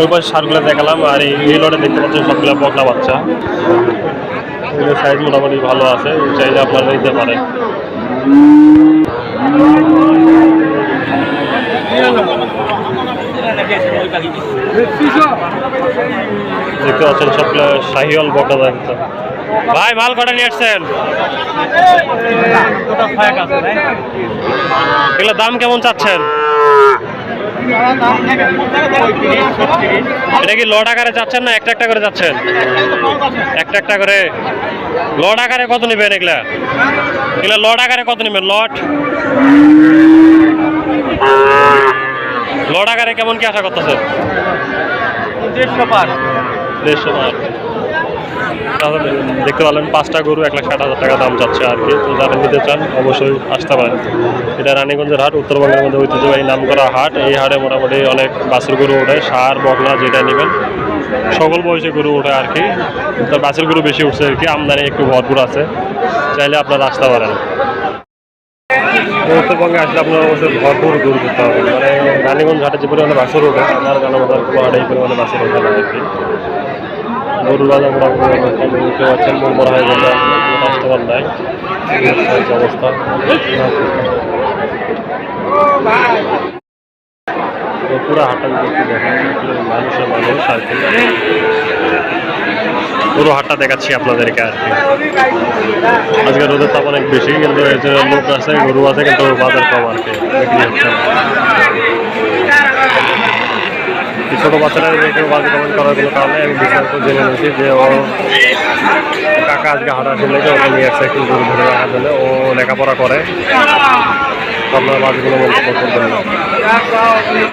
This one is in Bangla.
ওই পাশে সারগুলো দেখালাম আর এই লটে দেখতে পাচ্ছেন সবগুলো বকলা বাচ্চা। এগুলো সাইজ মোটামুটি ভালো আছে চাইলে আপনারা নিতে পারেন। দেখতে পাচ্ছেন সবগুলো শাহিওয়াল বকলা দেখতে ভাই, মাল কটা নিয়ে আসছেন? এগুলো দাম কেমন চাচ্ছেন? এটা কি লট আকারে চাচ্ছেন না একটা একটা করে যাচ্ছেন একটা একটা করে। লট আকারে কত নেবেন এগুলা? এগুলা লট আকারে কত নেবেন? লট লট আকারে কেমন কি আশা করতেছেন? দেড়শো পার। দেড়শো মার তাহলে দেখতে পারলেন পাঁচটা গরু, এক লাখ ষাট হাজার টাকা দাম যাচ্ছে আর কি। তো যারা নিতে চান, অবশ্যই আসতে পারেন। এটা রানীগঞ্জের হাট উত্তরবঙ্গের মধ্যে ঐতিহ্যবাহী নাম করা হাট। এই হাটে মোটামুটি অনেক বাছুর গরু ওঠে সার বকলা যেটা নেবেন। সকল বয়সে গরু ওঠে আর কি। তো বাছুর গরু বেশি উঠছে আর কি, আমদানি একটু ভরপুর আছে। চাইলে আপনারা আসতে পারেন। উত্তরবঙ্গে আসলে আপনার অবশ্যই ভরপুর গরু করতে হবে। মানে রানীগঞ্জ ঘাটে যে পরিমাণে বাছুর ওঠে, আমার জানা মতো হাটে এই পরিমাণে বাছুর ওঠে না আর কি। দেখতে পাচ্ছেন মন মরা হয়ে কাস্টমার নাই। অবস্থা। পুরো একটু দেখেন, মানুষের মানুষ আর কি পুরো হাটটা দেখাচ্ছি আপনাদেরকে আর কি। আজকে রোদের তাপ অনেক বেশি, কিন্তু লোক আছে, গরু আছে, কিন্তু বাজার কম আর কি বিক্রি হচ্ছে না। এই ছোট বাচ্চারা কেউ বাজে কমেন্ট করার কোনো কারণে আমি বিস্তারিত জেনে নিয়েছি যে ও কাকা আজকে হাঁটা ছিল যে ওকে নিয়ে আসছে একটু গরু ধরে রাখার জন্য। ও লেখাপড়া করে। আপনার বাজেগুলো মন্তব্য করবেন।